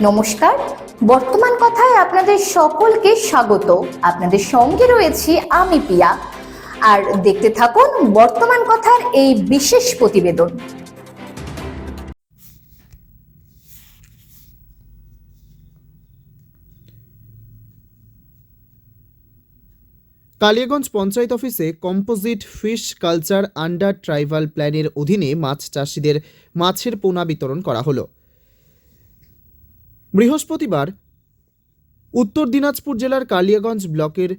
নমস্কার। বর্তমান কথায় আপনাদের সকলকে স্বাগত। আপনাদের সঙ্গে রয়েছি আমি পিয়া। আর দেখতে থাকুন বর্তমান কথার এই বিশেষ প্রতিবেদন। কালিয়াগঞ্জ পঞ্চায়েত অফিসে composite fish culture under tribal প্ল্যানের অধীনে মাছ চাষিদের মাছের পোনা বিতরণ করা হলো। বৃহস্পতিবার উত্তর দিনাজপুর জেলার কালিয়াগঞ্জ ব্লকের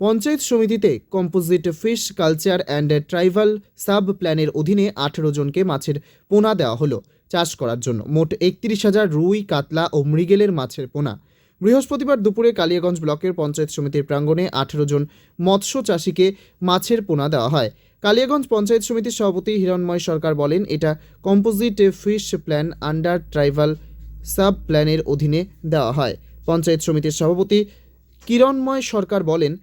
পঞ্চায়েত সমিতিতে composite fish culture and tribal sub প্ল্যানের অধীনে আঠেরো জনকে মাছের পোনা দেওয়া হলো চাষ করার জন্য। মোট একত্রিশ হাজার রুই, কাতলা ও মৃগেলের মাছের পোনা। বৃহস্পতিবার দুপুরে কালিয়াগঞ্জ ব্লকের পঞ্চায়েত সমিতির প্রাঙ্গণে আঠেরো জন মৎস্য চাষিকে মাছের পোনা দেওয়া হয়। কালিয়াগঞ্জ পঞ্চায়েত সমিতির সভাপতি হিরণময় সরকার বলেন, এটা composite fish plan under tribal sub প্ল্যানের অধীনে দেওয়া হয়। পঞ্চায়েত সমিতির সভাপতি কিরণময় সরকার বলেন,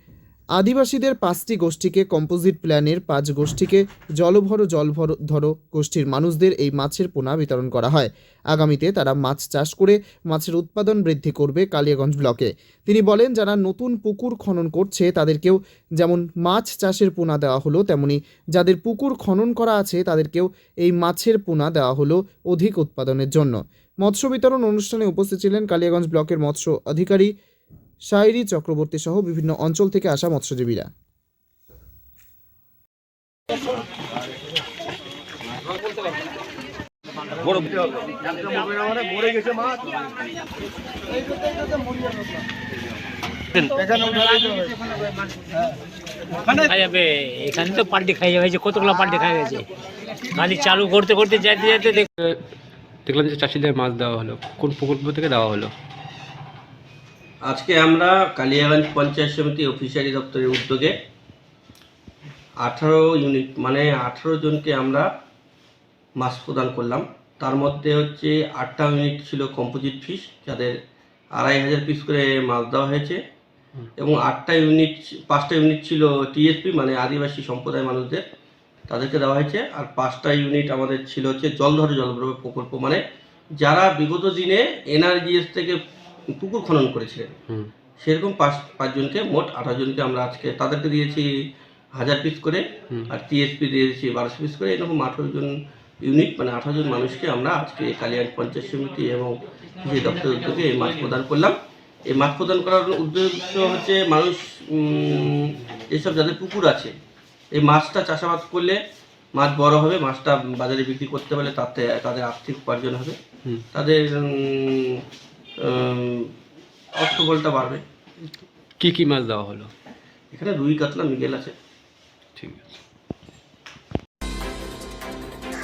আদিবাসীদের পাঁচটি গোষ্ঠীকে কম্পোজিট প্ল্যানের পাঁচ গোষ্ঠীকে জলভর জলভর ধরো গোষ্ঠীর মানুষদের এই মাছের পোনা বিতরণ করা হয়। আগামীতে তারা মাছ চাষ করে মাছের উৎপাদন বৃদ্ধি করবে কালিয়াগঞ্জ ব্লকে। তিনি বলেন, যারা নতুন পুকুর খনন করছে, তাদেরকেও যেমন মাছ চাষের পোনা দেওয়া হলো, তেমনি যাদের পুকুর খনন করা আছে, তাদেরকেও এই মাছের পোনা দেওয়া হলো অধিক উৎপাদনের জন্য। মৎস্য বিতরণ অনুষ্ঠানে উপস্থিত ছিলেন কালিয়াগঞ্জ ব্লকের মৎস্য অধিকারী শায়রি চক্রবর্তী সহ বিভিন্ন অঞ্চল থেকে আসা মৎস্যজীবীরা। এখানে তো পাল্টি খাই হয়েছে, কতগুলো পাল্টি খাই গেছে খালি চালু করতে করতে যাইতে যাইতে দেখ দেখলাম যে চাষিদের মাছ দেওয়া হলো। কোন প্রকল্প থেকে দেওয়া হলো? আজকে আমরা কালিয়াগঞ্জ পঞ্চায়েত সমিতি অফিসারি দপ্তরের উদ্যোগে আঠারো ইউনিট মানে আঠারো জনকে আমরা মাছ প্রদান করলাম। তার মধ্যে হচ্ছে আটটা ইউনিট ছিল কম্পোজিট ফিস যাদের আড়াই হাজার পিস করে মাছ দেওয়া হয়েছে। এবং আটটা ইউনিট পাঁচটা ইউনিট ছিল টিএসপি মানে আদিবাসী সম্প্রদায় মানুষদের। তাদেরকে দেওয়া হয়েছে। আর পাঁচটা ইউনিট আমাদের ছিল হচ্ছে জলধর জলপ্রপাত প্রকল্প। মানে যারা বিগত দিনে এনআরজিএস থেকে পুকুর খনন করেছিলেন সেরকম পাঁচ পাঁচজনকে মোট আঠারো জনকে আমরা আজকে তাদেরকে দিয়েছি হাজার পিস করে। আর টিএসপি দিয়েছি বারোশো পিস করে। এরকম আঠারো জন ইউনিট মানে আঠারো জন মানুষকে আমরা আজকে কালিয়ান পঞ্চায়েত সমিতি এবং কৃষি দপ্তরের উদ্যোগে এই মাছ প্রদান করলাম। এই মাছ প্রদান করার উদ্দেশ্য হচ্ছে মানুষ এসব যাদের পুকুর আছে মাছটা চাষাবাদ করলে মাছ বড় হবে মাছটা বাজারে বিক্রি করতে পারলে তাতে তাদের আর্থিক উপার্জন হবে। তাদের অর্থবলটা বাড়বে। কি কি মাছ দেওয়া হলো? এখানে রুই কাতলা মিগেল আছে। ঠিক আছে।